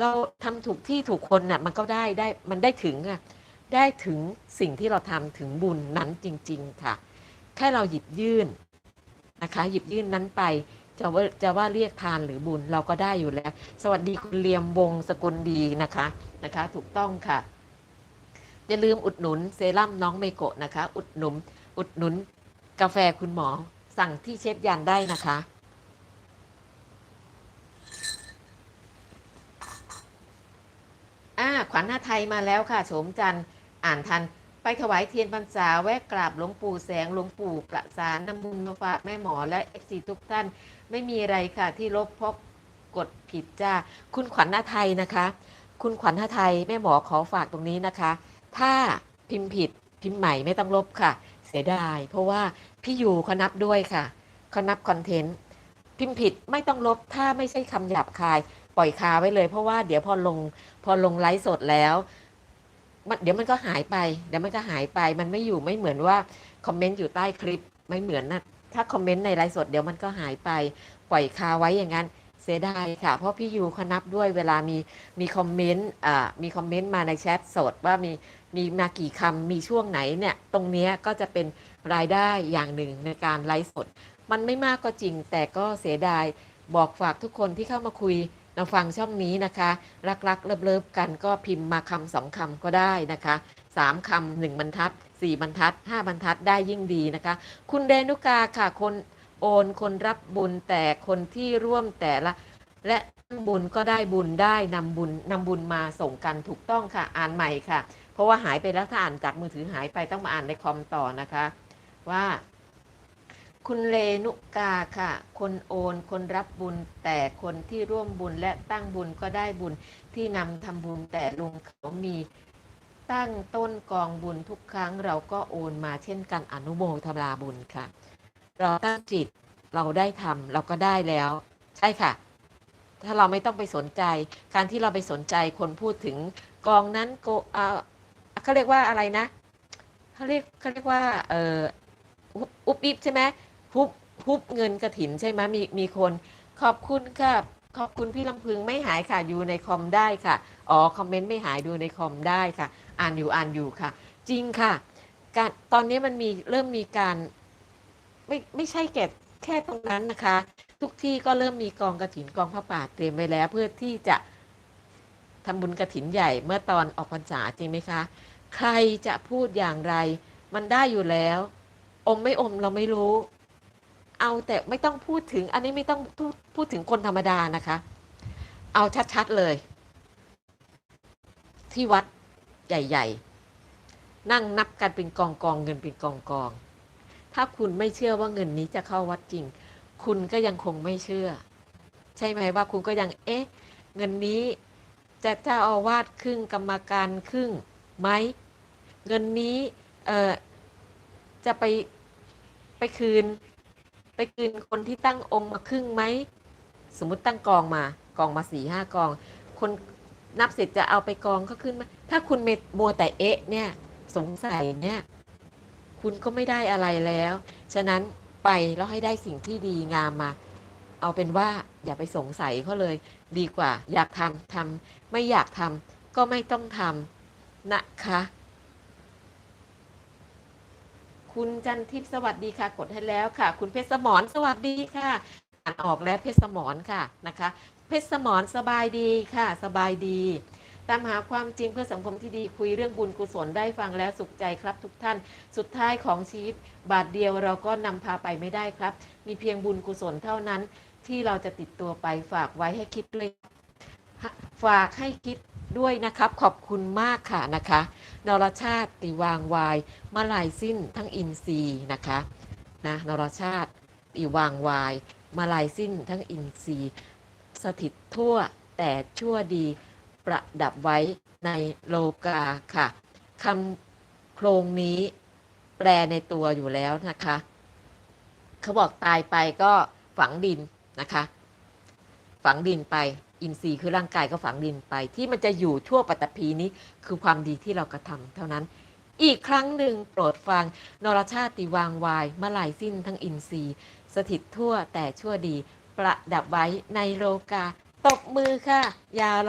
เราทำถูกที่ถูกคนน่ะมันก็ได้ได้มันได้ถึงอะได้ถึงสิ่งที่เราทำถึงบุญนั้นจริง ๆ ค่ะ แค่เราหยิบยื่นนะคะ หยิบยื่นนั้นไปจะว่าจะว่าเรียกทานหรือบุญเราก็ได้อยู่แล้ว สวัสดีคุณเลียมวงสกุลดีนะคะนะคะ ถูกต้องค่ะ อย่าลืมอุดหนุนเซรั่มน้องเมโกะนะคะ อุดหนุนอุดหนุนกาแฟคุณหมอ สั่งที่เชฟยันได้นะคะ อ่า ขวัญหน้าไทยมาแล้วค่ะโฉมจันทร์อ่านทัน ไปถวายเทียนพรรษาแวะกราบหลวงปู่แสงหลวงปู่ประสานน้ำมุนมาฝากแม่หมอและเอฟซีทุกท่าน ไม่มีอะไรค่ะที่ลบเพราะกดผิดจ้า คุณขวัญหน้าไทยนะคะ คุณขวัญหน้าไทยแม่หมอขอฝากตรงนี้นะคะ ถ้าพิมพ์ผิดพิมพ์ใหม่ไม่ต้องลบค่ะ เสียดาย เพราะว่าพี่ยูเขานับด้วยค่ะเขานับคอนเทนต์พิมพ์ผิดไม่ต้องลบถ้าไม่ใช่คำหยาบคาย ปล่อยคาไว้เลย เพราะว่าเดี๋ยวพอลงพอลงไลฟ์สดแล้วมันเดี๋ยวมันก็หายไป เดี๋ยวมันก็หายไปมันไม่อยู่ไม่เหมือนว่าคอมเมนต์อยู่ใต้คลิปไม่เหมือนนะถ้าคอมเมนต์ในไลฟ์สดเดี๋ยวมันก็หายไป ปล่อยคาไว้อย่างนั้นเสียดายค่ะ เพราะพี่ยูเขานับด้วยเวลามีมีคอมเมนต์อ่ามีคอมเมนต์มาในแชทสดว่ามีมีมากี่คำมีช่วงไหนเนี่ย ตรงนี้ก็จะเป็นรายได้อย่างหนึ่งในการไลฟ์สด มันไม่มากก็จริงแต่ก็เสียดายบอกฝากทุกคนที่เข้ามาคุย มาฟังช่องนี้นะคะ รักๆเลิฟๆกันก็พิมพ์มาคำสองคำก็ได้นะคะสามคำหนึ่งบรรทัดสี่บรรทัดห้าบรรทัดได้ยิ่งดีนะคะ คุณเดนุกาค่ะคนโอนคนรับบุญแต่คนที่ร่วมแต่ละ และบุญก็ได้บุญได้นำบุญนำบุญมาส่งกันถูกต้องค่ะอ่านใหม่ค่ะ เพราะว่าหายไปแล้วถ้าอ่านจากมือถือหายไปต้องมาอ่านในคอมต่อนะคะ ว่า คุณเลนุกาค่ะ คนโอน คนรับบุญ แต่คนที่ร่วมบุญและตั้งบุญก็ได้บุญที่นำทำบุญแต่ลุงเขามีตั้งต้นกองบุญทุกครั้งเราก็โอนมาเช่นกันอนุโมทนาบุญค่ะ เราตั้งจิตเราได้ทำเราก็ได้แล้ว ใช่ค่ะ ถ้าเราไม่ต้องไปสนใจ การที่เราไปสนใจคนพูดถึงกองนั้นโกเออเขาเรียกว่าอะไรนะเขาเรียกเขาเรียกว่าเอออุบอุบอิบใช่ไหม ฮุบฮุบเงินกระถินใช่ไหมมีมีคนขอบคุณค่ะขอบคุณพี่ลำพึงไม่หายค่ะอยู่ในคอมได้ค่ะอ๋อคอมเมนต์ไม่หายดูในคอมได้ค่ะ อ่านอยู่อ่านอยู่ค่ะ จริงค่ะการตอนนี้มันมีเริ่มมีการไม่ไม่ใช่แค่แค่ตรงนั้นนะคะ ทุกที่ก็เริ่มมีกองกระถินกองพระป่าเตรียมไว้แล้ว เพื่อที่จะทำบุญกระถินใหญ่เมื่อตอนออกพรรษาจริงไหมคะ ใครจะพูดอย่างไร มันได้อยู่แล้ว อมไม่อมเราไม่รู้ เอาแต่ไม่ต้องพูดถึง อันนี้ไม่ต้องพูดพูดถึงคนธรรมดานะคะ เอาชัดๆเลย ที่วัดใหญ่ ๆ นั่งนับกันเป็นกองกองเงินเป็นกองกอง ถ้าคุณไม่เชื่อว่าเงินนี้จะเข้าวัดจริง คุณก็ยังคงไม่เชื่อ ใช่ไหมว่าคุณก็ยังเอ๊ะ เงินนี้จะเจ้าอาวาสครึ่งกรรมการครึ่งไหมเงินนี้เออจะไปไปคืน ไปคืนคนที่ตั้งองค์มาครึ่งไหม สมมติตั้งกองมากองมาสี่ห้ากอง คนนับเสร็จจะเอาไปกองก็ขึ้นมา ถ้าคุณเมมัวแต่เอ๊ะเนี่ยสงสัยเนี่ย คุณก็ไม่ได้อะไรแล้ว ฉะนั้นไปแล้วให้ได้สิ่งที่ดีงามมา เอาเป็นว่าอย่าไปสงสัยเขาเลย ดีกว่า อยากทำทำไม่อยากทำก็ไม่ต้องทำนะคะ คุณจันทิพย์สวัสดีค่ะ กดให้แล้วค่ะ คุณเพชรสมรสวัสดีค่ะอ่านออกแล้วเพชรสมรค่ะนะคะ เพชรสมรสบายดีค่ะ สบายดี ตามหาความจริงเพื่อสังคมที่ดีคุยเรื่องบุญกุศลได้ฟังแล้วสุขใจครับ ทุกท่านสุดท้ายของชีวิตบาทเดียวเราก็นำพาไปไม่ได้ครับ มีเพียงบุญกุศลเท่านั้น ที่เราจะติดตัวไปฝากไว้ให้คิดด้วยฝากให้คิด ด้วยนะครับ ขอบคุณมากค่ะนะคะนรชาติติวางวายมาลายสิ้นทั้งอินทรีย์นะคะนะนรชาติติวางวายมาลายสิ้นทั้งอินทรีย์ สถิตทั่วแต่ชั่วดีประดับไว้ในโลกาค่ะคำโครงนี้แปลในตัวอยู่แล้วนะคะ เขาบอกตายไปก็ฝังดินนะคะ ฝังดินไป อินทรีย์คือร่างกายก็ฝังดินไป ที่มันจะอยู่ชั่วปัตตภีนี้คือความดีที่เรากระทำเท่านั้น อีกครั้งหนึ่งโปรดฟังนรชาติวางวายมาลายสิ้นทั้งอินทรีย์ สถิตทั่วแต่ชั่วดี ประดับไว้ในโลกาตบมือค่ะ อย่ารอ